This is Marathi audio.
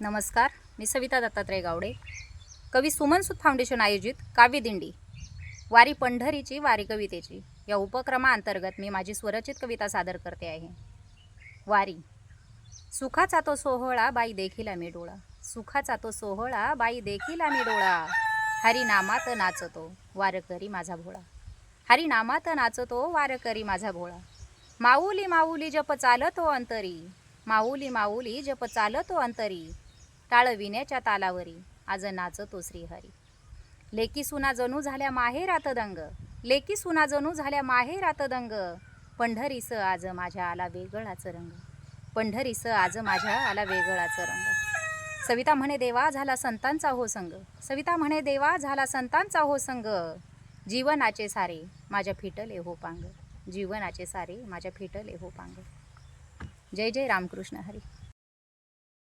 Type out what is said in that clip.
नमस्कार मी सविता दत्तात्रय गावडे. कवी सुमन सुत फाउंडेशन आयोजित काव्यदिंडी वारी पंढरीची वारी कवितेची. या उपक्रमाअंतर्गत मी माझी स्वरचित कविता सादर करते आहे. वारी. सुखाचा तो सोहळा बाई देखील आम्ही डोळा. सुखाचा तो सोहळा बाई देखील आम्ही डोळा. हरिनामात नाचतो वारकरी माझा भोळा. हरिनामात नाचतो वारकरी माझा भोळा. माऊली माऊली जप चालतो अंतरी. माऊली माऊली जप चालतो अंतरी. टाळविण्याच्या तालावरी. आज नाचतो श्रीहरी. लेकी सुना जणू झाल्या माहेरात दंग लेकी सुना जणू झाल्या माहेरात दंग पंढरीस आज माझ्या आला वेगळाच रंग. पंढरीस आज माझ्या आला वेगळाच रंग. सविता म्हणे देवा झाला संतांचा हो संग. सविता म्हणे देवा झाला संतांचा हो संग. जीवनाचे सारे माझ्या फिटले हो पांग. जीवनाचे सारे माझ्या फिटले हो पांग. जय जय रामकृष्ण हरी.